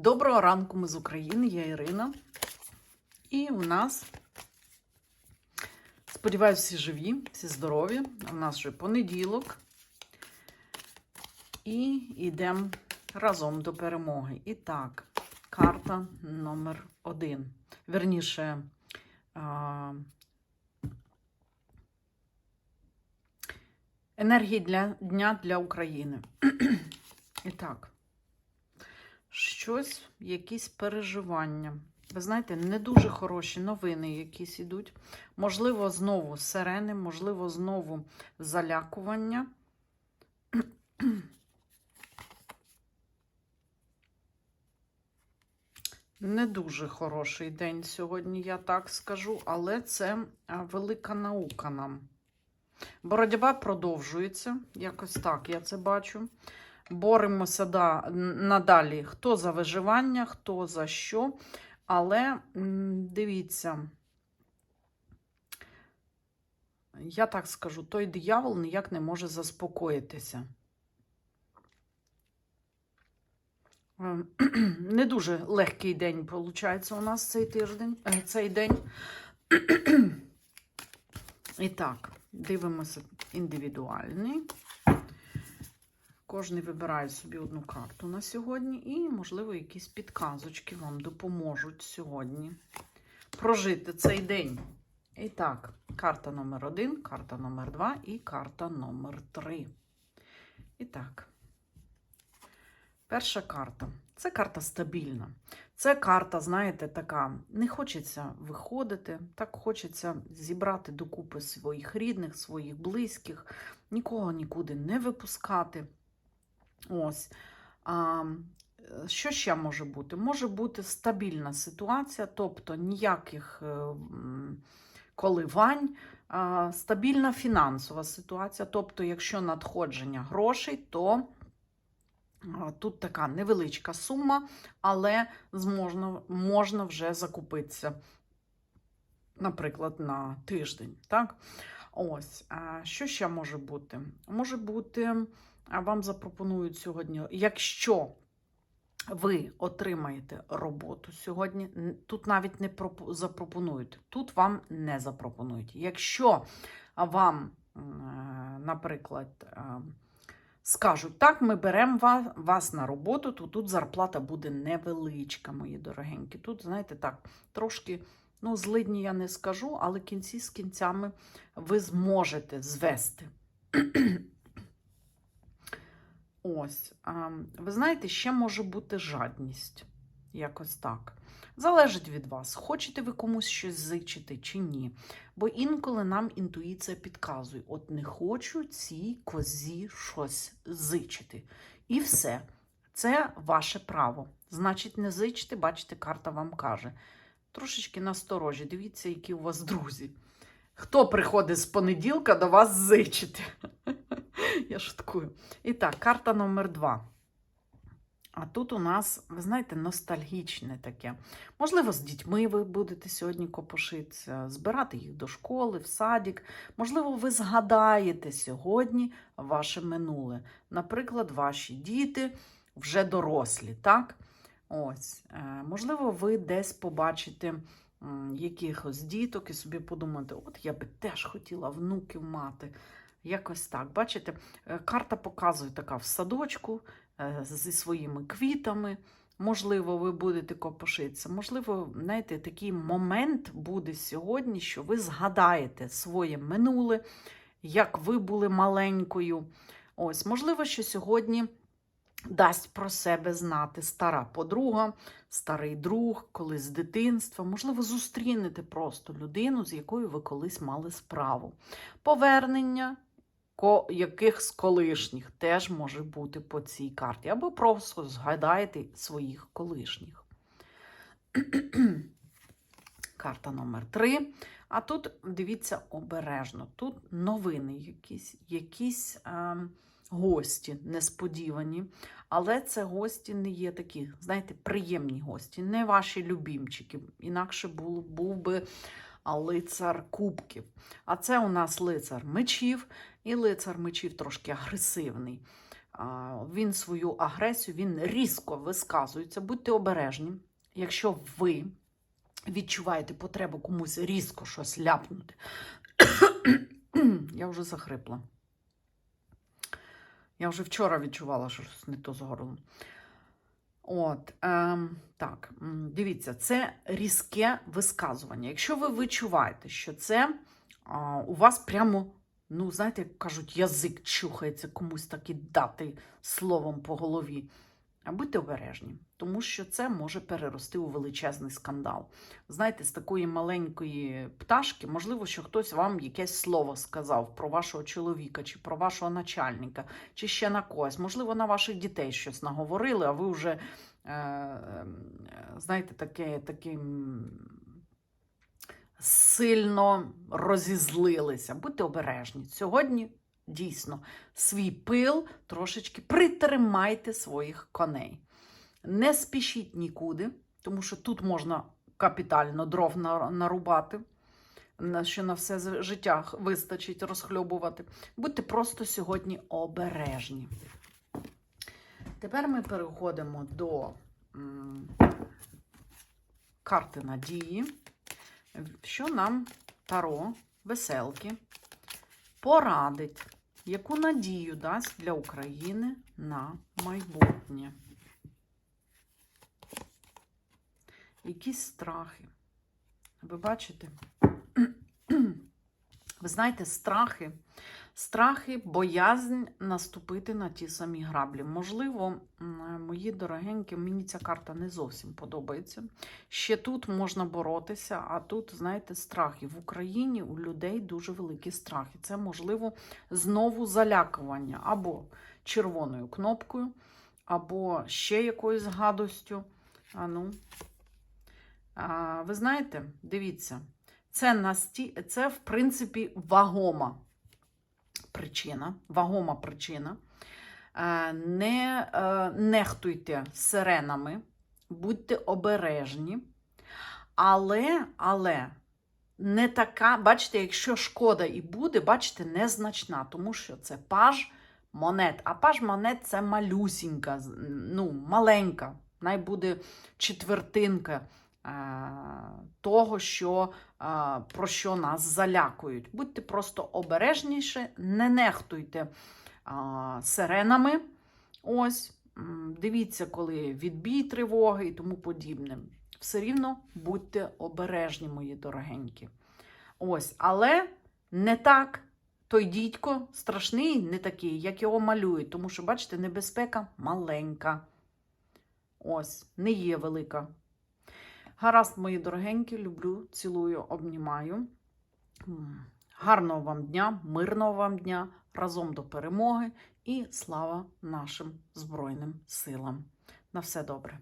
Доброго ранку, ми з України, я Ірина. І у нас, сподіваюся, всі живі, всі здорові. У нас вже понеділок. І йдемо разом до перемоги. І так, карта номер один. Верніше, енергії для дня для України. І так щось, якісь переживання. Ви знаєте, не дуже хороші новини якісь ідуть. Можливо, знову сирени, можливо, знову залякування. Не дуже хороший день сьогодні, я так скажу, але це велика наука нам. Боротьба продовжується, якось так, я це бачу боремося да, надалі, хто за виживання, хто за що. Але дивіться, я так скажу, той диявол ніяк не може заспокоїтися. Ем, Не дуже легкий день, виходить, у нас цей тиждень, е, цей день. І так, дивимося індивідуальний. Кожний вибирає собі одну карту на сьогодні, і, можливо, якісь підказочки вам допоможуть сьогодні прожити цей день. І так, карта номер один, карта номер два і карта номер три. І так, перша карта. Це карта стабільна. Це карта, знаєте, така, не хочеться виходити, так хочеться зібрати докупи своїх рідних, своїх близьких, нікого нікуди не випускати. Ось. А, Що ще може бути? Може бути стабільна ситуація, тобто ніяких е, коливань, а, стабільна фінансова ситуація. Тобто, якщо надходження грошей, то тут така невеличка сума, але зможна, можна вже закупитися, наприклад, на тиждень. Так? Ось, Що ще може бути? Може бути вам запропонують сьогодні, якщо ви отримаєте роботу сьогодні, тут навіть не запропонують, тут вам не запропонують. Якщо вам, наприклад, скажуть, так, ми беремо вас на роботу, то тут зарплата буде невеличка, мої дорогенькі. Тут, знаєте, так, трошки. Ну, злидні я не скажу, але кінці з кінцями ви зможете звести. Ось, ви знаєте, ще може бути жадність. Якось так. Залежить від вас, хочете ви комусь щось зичити чи ні. Бо інколи нам інтуїція підказує: от не хочу цій козі щось зичити. І все. Це ваше право. Значить, не зичте, бачите, карта вам каже. Трошечки насторожі, дивіться, які у вас друзі. Хто приходить з понеділка до вас зичити? Я шуткую. І так, карта номер два. А тут у нас, ви знаєте, ностальгічне таке. Можливо, з дітьми ви будете сьогодні копошитися, збирати їх до школи, в садик. Можливо, ви згадаєте сьогодні ваше минуле. Наприклад, ваші діти вже дорослі, так? Ось, е, Можливо, ви десь побачите якихось діток і собі подумаєте, от я би теж хотіла внуків мати. Якось так. Бачите, е, карта показує така в садочку е, зі своїми квітами. Можливо, ви будете копошитися. Можливо, знаєте, такий момент буде сьогодні, що ви згадаєте своє минуле, як ви були маленькою. Ось, можливо, що сьогодні дасть про себе знати стара подруга, старий друг, колись з дитинства. Можливо, зустрінете просто людину, з якою ви колись мали справу. Повернення якихось колишніх теж може бути по цій карті. Або просто згадайте своїх колишніх. Карта номер 3. А тут, дивіться, обережно. Тут новини якісь, якісь е, гості несподівані. Але це гості не є такі, знаєте, приємні гості, не ваші любімчики. Інакше був, був би лицар кубків. А це у нас лицар мечів, і лицар мечів трошки агресивний. він свою агресію, він різко висказується. Будьте обережні. Якщо ви відчуваєте потребу комусь різко щось ляпнути, я вже захрипла. Я вже вчора відчувала, що щось не то з горлом. От, ем, так, дивіться, це різке висказування. Якщо ви відчуваєте, що це а, у вас прямо, ну, знаєте, як кажуть, язик чухається комусь таки дати словом по голові, а будьте обережні, тому що це може перерости у величезний скандал. Знаєте, з такої маленької пташки, можливо, що хтось вам якесь слово сказав про вашого чоловіка, чи про вашого начальника, чи ще на когось. Можливо, на ваших дітей щось наговорили, а ви вже, е, е, знаєте, таке, таким сильно розізлилися. Будьте обережні. Сьогодні дійсно свій пил трошечки притримайте своїх коней. Не спішіть нікуди, тому що тут можна капітально дров нарубати, що на все життя вистачить розхльобувати. Будьте просто сьогодні обережні. Тепер ми переходимо до м, карти надії. Що нам Таро, веселки, порадить, яку надію дасть для України на майбутнє? Якісь страхи. Ви бачите? Ви знаєте, страхи, страхи, боязнь наступити на ті самі граблі. Можливо, мої дорогенькі, мені ця карта не зовсім подобається. Ще тут можна боротися, а тут, знаєте, страхи. В Україні у людей дуже великі страхи. Це, можливо, знову залякування або червоною кнопкою, або ще якоюсь гадостю. А ну. А, ви знаєте, дивіться, це, насті... це в принципі вагома причина. Вагома причина. Е, Не е, нехтуйте сиренами, будьте обережні. Але, але не така, бачите, якщо шкода і буде, бачите, незначна, тому що це паж монет. А паж монет це малюсінька, ну, маленька. Най буде четвертинка того, що, е, про що нас залякують. Будьте просто обережніше, не нехтуйте е, сиренами. Ось, дивіться, коли відбій тривоги і тому подібне. Все рівно будьте обережні, мої дорогенькі. Ось, але не так. Той дідько страшний, не такий, як його малюють, тому що, бачите, небезпека маленька. Ось, не є велика. Гаразд, мої дорогенькі, люблю, цілую, обнімаю. Гарного вам дня, мирного вам дня, разом до перемоги і слава нашим Збройним силам. На все добре.